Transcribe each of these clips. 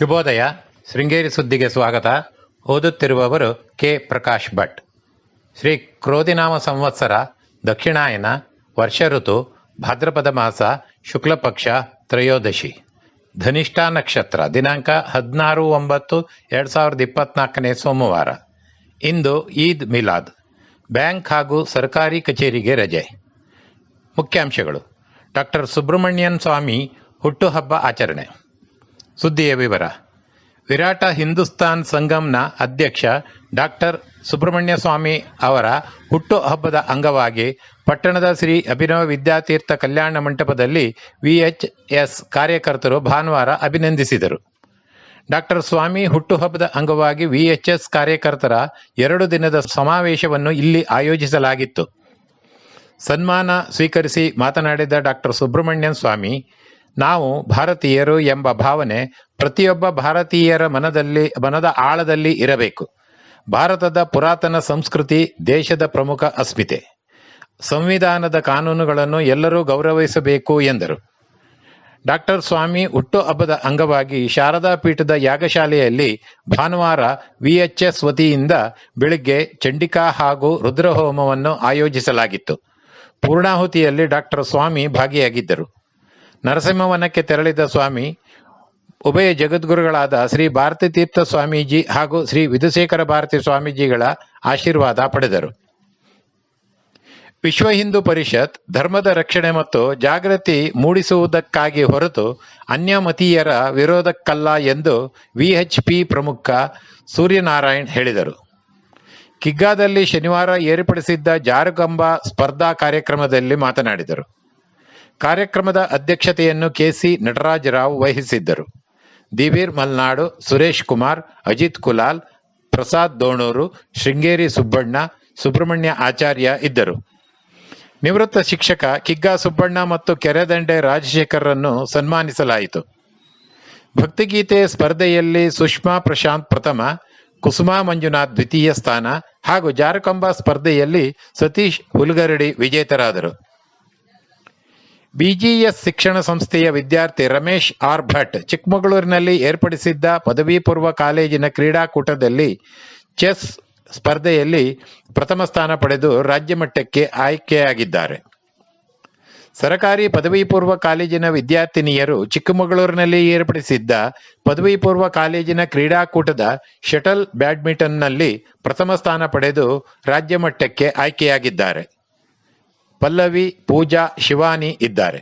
ಶುಭೋದಯ. ಶೃಂಗೇರಿ ಸುದ್ದಿಗೆ ಸ್ವಾಗತ. ಓದುತ್ತಿರುವವರು ಕೆ. ಪ್ರಕಾಶ್ ಭಟ್. ಶ್ರೀ ಕ್ರೋಧಿನಾಮ ಸಂವತ್ಸರ, ದಕ್ಷಿಣಾಯನ ವರ್ಷ ಋತು ಭಾದ್ರಪದ ಮಾಸ, ಶುಕ್ಲಪಕ್ಷ, ತ್ರಯೋದಶಿ. ಧನಿಷ್ಠಾ ನಕ್ಷತ್ರ, ದಿನಾಂಕ ಹದಿನಾರು ಒಂಬತ್ತು, ಎರಡು ಸಾವಿರದ ಇಪ್ಪತ್ನಾಲ್ಕನೇ ಸೋಮವಾರ. ಇಂದು ಈದ್ ಮಿಲಾದ್. ಬ್ಯಾಂಕ್ ಹಾಗೂ ಸರ್ಕಾರಿ ಕಚೇರಿಗೆ ರಜೆ. ಮುಖ್ಯಾಂಶಗಳು. ಡಾಕ್ಟರ್ ಸುಬ್ರಹ್ಮಣ್ಯನ್ ಸ್ವಾಮಿ ಹುಟ್ಟುಹಬ್ಬ ಆಚರಣೆ. ಸುದ್ದಿಯ ವಿವರ. ವಿರಾಟ ಹಿಂದೂಸ್ತಾನ್ ಸಂಗಮ್ನ ಅಧ್ಯಕ್ಷ ಡಾಕ್ಟರ್ ಸುಬ್ರಹ್ಮಣ್ಯ ಸ್ವಾಮಿ ಅವರ ಹುಟ್ಟುಹಬ್ಬದ ಅಂಗವಾಗಿ ಪಟ್ಟಣದ ಶ್ರೀ ಅಭಿನವ ವಿದ್ಯಾತೀರ್ಥ ಕಲ್ಯಾಣ ಮಂಟಪದಲ್ಲಿ ವಿಎಚ್ಎಸ್ ಕಾರ್ಯಕರ್ತರು ಭಾನುವಾರ ಅಭಿನಂದಿಸಿದರು. ಡಾಕ್ಟರ್ ಸ್ವಾಮಿ ಹುಟ್ಟುಹಬ್ಬದ ಅಂಗವಾಗಿ ವಿಎಚ್ಎಸ್ ಕಾರ್ಯಕರ್ತರ ಎರಡು ದಿನದ ಸಮಾವೇಶವನ್ನು ಇಲ್ಲಿ ಆಯೋಜಿಸಲಾಗಿತ್ತು. ಸನ್ಮಾನ ಸ್ವೀಕರಿಸಿ ಮಾತನಾಡಿದ ಡಾಕ್ಟರ್ ಸುಬ್ರಹ್ಮಣ್ಯನ್ ಸ್ವಾಮಿ ನಾವು ಭಾರತೀಯರು ಎಂಬ ಭಾವನೆ ಪ್ರತಿಯೊಬ್ಬ ಭಾರತೀಯರ ಮನದಲ್ಲಿ, ಮನದ ಆಳದಲ್ಲಿ ಇರಬೇಕು. ಭಾರತದ ಪುರಾತನ ಸಂಸ್ಕೃತಿ ದೇಶದ ಪ್ರಮುಖ ಅಸ್ಮಿತೆ. ಸಂವಿಧಾನದ ಕಾನೂನುಗಳನ್ನು ಎಲ್ಲರೂ ಗೌರವಿಸಬೇಕು ಎಂದರು. ಡಾಕ್ಟರ್ ಸ್ವಾಮಿ ಹುಟ್ಟುಹಬ್ಬದ ಅಂಗವಾಗಿ ಶಾರದಾ ಪೀಠದ ಯಾಗಶಾಲೆಯಲ್ಲಿ ಭಾನುವಾರ ವಿಎಚ್ಎಸ್ ವತಿಯಿಂದ ಬೆಳಿಗ್ಗೆ ಚಂಡಿಕಾ ಹಾಗೂ ರುದ್ರಹೋಮವನ್ನು ಆಯೋಜಿಸಲಾಗಿತ್ತು. ಪೂರ್ಣಾಹುತಿಯಲ್ಲಿ ಡಾಕ್ಟರ್ ಸ್ವಾಮಿ ಭಾಗಿಯಾಗಿದ್ದರು. ನರಸಿಂಹವನಕ್ಕೆ ತೆರಳಿದ ಸ್ವಾಮಿ, ಉಭಯ ಜಗದ್ಗುರುಗಳಾದ ಶ್ರೀ ಭಾರತಿ ತೀರ್ಥ ಸ್ವಾಮೀಜಿ ಹಾಗೂ ಶ್ರೀ ವಿಧುಶೇಖರ ಭಾರತಿ ಸ್ವಾಮೀಜಿಗಳ ಆಶೀರ್ವಾದ ಪಡೆದರು. ವಿಶ್ವ ಹಿಂದೂ ಪರಿಷತ್ ಧರ್ಮದ ರಕ್ಷಣೆ ಮತ್ತು ಜಾಗೃತಿ ಮೂಡಿಸುವುದಕ್ಕಾಗಿ ಹೊರತು ಅನ್ಯಮತೀಯರ ವಿರೋಧಕ್ಕಲ್ಲ ಎಂದು ವಿಎಚ್ಪಿ ಪ್ರಮುಖ ಸೂರ್ಯನಾರಾಯಣ್ ಹೇಳಿದರು. ಕಿಗ್ಗಾದಲ್ಲಿ ಶನಿವಾರ ಏರ್ಪಡಿಸಿದ್ದ ಜಾರುಗಂಬ ಸ್ಪರ್ಧಾ ಕಾರ್ಯಕ್ರಮದಲ್ಲಿ ಮಾತನಾಡಿದರು. ಕಾರ್ಯಕ್ರಮದ ಅಧ್ಯಕ್ಷತೆಯನ್ನು ಕೆಸಿ ನಟರಾಜರಾವ್ ವಹಿಸಿದ್ದರು. ದಿವೀರ್ ಮಲ್ನಾಡು, ಸುರೇಶ್ ಕುಮಾರ್, ಅಜಿತ್ ಕುಲಾಲ್, ಪ್ರಸಾದ್ ದೋಣೂರು, ಶೃಂಗೇರಿ ಸುಬ್ಬಣ್ಣ, ಸುಬ್ರಹ್ಮಣ್ಯ ಆಚಾರ್ಯ ಇದ್ದರು. ನಿವೃತ್ತ ಶಿಕ್ಷಕ ಕಿಗ್ಗಾ ಸುಬ್ಬಣ್ಣ ಮತ್ತು ಕೆರೆದಂಡೆ ರಾಜಶೇಖರರನ್ನು ಸನ್ಮಾನಿಸಲಾಯಿತು. ಭಕ್ತಿಗೀತೆ ಸ್ಪರ್ಧೆಯಲ್ಲಿ ಸುಷ್ಮಾ ಪ್ರಶಾಂತ್ ಪ್ರಥಮ, ಕುಸುಮಾ ಮಂಜುನಾಥ್ ದ್ವಿತೀಯ ಸ್ಥಾನ ಹಾಗೂ ಜಾರಕಂಬ ಸ್ಪರ್ಧೆಯಲ್ಲಿ ಸತೀಶ್ ಹುಲ್ಗರಡಿ ವಿಜೇತರಾದರು. ಬಿಜಿಎಸ್ ಶಿಕ್ಷಣ ಸಂಸ್ಥೆಯ ವಿದ್ಯಾರ್ಥಿ ರಮೇಶ್ ಆರ್ ಭಟ್ ಚಿಕ್ಕಮಗಳೂರಿನಲ್ಲಿ ಏರ್ಪಡಿಸಿದ್ದ ಪದವಿ ಪೂರ್ವ ಕಾಲೇಜಿನ ಕ್ರೀಡಾಕೂಟದಲ್ಲಿ ಚೆಸ್ ಸ್ಪರ್ಧೆಯಲ್ಲಿ ಪ್ರಥಮ ಸ್ಥಾನ ಪಡೆದು ರಾಜ್ಯ ಮಟ್ಟಕ್ಕೆ ಆಯ್ಕೆಯಾಗಿದ್ದಾರೆ. ಸರಕಾರಿ ಪದವಿ ಪೂರ್ವ ಕಾಲೇಜಿನ ವಿದ್ಯಾರ್ಥಿನಿಯರು ಚಿಕ್ಕಮಗಳೂರಿನಲ್ಲಿ ಏರ್ಪಡಿಸಿದ್ದ ಪದವಿ ಪೂರ್ವ ಕಾಲೇಜಿನ ಕ್ರೀಡಾಕೂಟದ ಶಟಲ್ ಬ್ಯಾಡ್ಮಿಂಟನ್ನಲ್ಲಿ ಪ್ರಥಮ ಸ್ಥಾನ ಪಡೆದು ರಾಜ್ಯ ಮಟ್ಟಕ್ಕೆ ಆಯ್ಕೆಯಾಗಿದ್ದಾರೆ. ಪಲ್ಲವಿ, ಪೂಜಾ, ಶಿವಾನಿ ಇದ್ದಾರೆ.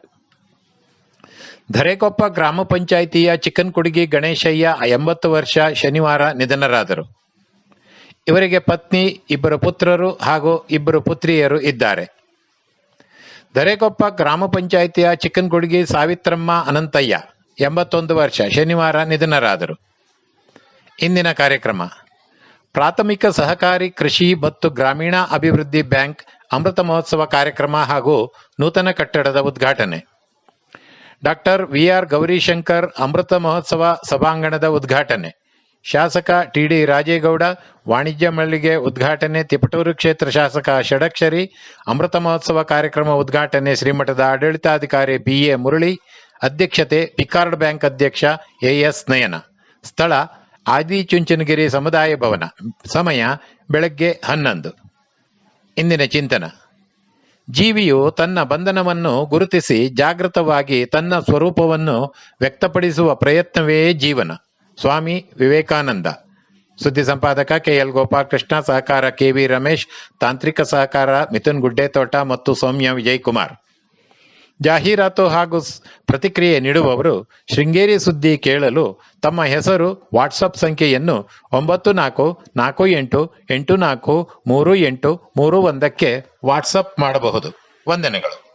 ಧರೆಕೊಪ್ಪ ಗ್ರಾಮ ಪಂಚಾಯಿತಿಯ ಚಿಕ್ಕನ್ಕುಡುಗಿ ಗಣೇಶಯ್ಯ ಎಂಬತ್ತು ವರ್ಷ ಶನಿವಾರ ನಿಧನರಾದರು. ಇವರಿಗೆ ಪತ್ನಿ, ಇಬ್ಬರು ಪುತ್ರರು ಹಾಗೂ ಇಬ್ಬರು ಪುತ್ರಿಯರು ಇದ್ದಾರೆ. ಧರೆಕೊಪ್ಪ ಗ್ರಾಮ ಪಂಚಾಯಿತಿಯ ಚಿಕ್ಕನ್ಕುಡುಗಿ ಸಾವಿತ್ರಮ್ಮ ಅನಂತಯ್ಯ ಎಂಬತ್ತೊಂದು ವರ್ಷ ಶನಿವಾರ ನಿಧನರಾದರು. ಇಂದಿನ ಕಾರ್ಯಕ್ರಮ. ಪ್ರಾಥಮಿಕ ಸಹಕಾರಿ ಕೃಷಿ ಮತ್ತು ಗ್ರಾಮೀಣ ಅಭಿವೃದ್ಧಿ ಬ್ಯಾಂಕ್ ಅಮೃತ ಮಹೋತ್ಸವ ಕಾರ್ಯಕ್ರಮ ಹಾಗೂ ನೂತನ ಕಟ್ಟಡದ ಉದ್ಘಾಟನೆ. ಡಾಕ್ಟರ್ ವಿಆರ್ ಗೌರಿಶಂಕರ್ ಅಮೃತ ಮಹೋತ್ಸವ ಸಭಾಂಗಣದ ಉದ್ಘಾಟನೆ. ಶಾಸಕ ಟಿಡಿ ರಾಜೇಗೌಡ ವಾಣಿಜ್ಯ ಮಳಿಗೆ ಉದ್ಘಾಟನೆ, ತಿಪಟೂರು ಕ್ಷೇತ್ರ ಶಾಸಕ ಷಡಕ್ಷರಿ, ಅಮೃತ ಮಹೋತ್ಸವ ಕಾರ್ಯಕ್ರಮ ಉದ್ಘಾಟನೆ, ಶ್ರೀಮಠದ ಆಡಳಿತಾಧಿಕಾರಿ ಬಿಎ ಮುರಳಿ, ಅಧ್ಯಕ್ಷತೆ ಪಿಕಾರ್ಡ್ ಬ್ಯಾಂಕ್ ಅಧ್ಯಕ್ಷ ಎಎಸ್ ನಯನ. ಸ್ಥಳ ಆದಿಚುಂಚನಗಿರಿ ಸಮುದಾಯ ಭವನ, ಸಮಯ ಬೆಳಗ್ಗೆ ಹನ್ನೊಂದು. ಇಂದಿನ ಚಿಂತನ. ಜೀವಿಯು ತನ್ನ ಬಂಧನವನ್ನು ಗುರುತಿಸಿ ಜಾಗೃತವಾಗಿ ತನ್ನ ಸ್ವರೂಪವನ್ನು ವ್ಯಕ್ತಪಡಿಸುವ ಪ್ರಯತ್ನವೇ ಜೀವನ. ಸ್ವಾಮಿ ವಿವೇಕಾನಂದ. ಸುದ್ದಿ ಸಂಪಾದಕ ಕೆಎಲ್ ಗೋಪಾಲಕೃಷ್ಣ, ಸಹಕಾರ ಕೆವಿ ರಮೇಶ್, ತಾಂತ್ರಿಕ ಸಹಕಾರ ಮಿಥುನ್ ಗುಡ್ಡೇತೋಟ ಮತ್ತು ಸೌಮ್ಯ ವಿಜಯ್ ಕುಮಾರ್. ಜಾಹೀರಾತು ಹಾಗೂ ಪ್ರತಿಕ್ರಿಯೆ ನೀಡುವವರು ಶೃಂಗೇರಿ ಸುದ್ದಿ ಕೇಳಲು ತಮ್ಮ ಹೆಸರು, ವಾಟ್ಸಪ್ ಸಂಖ್ಯೆಯನ್ನು ಒಂಬತ್ತು ನಾಲ್ಕು ನಾಲ್ಕು ಎಂಟು ಎಂಟು ನಾಲ್ಕು, ಮೂರು ಎಂಟು, ಮೂರು ಒಂದಕ್ಕೆ ವಾಟ್ಸಪ್ ಮಾಡಬಹುದು. ವಂದನೆಗಳು.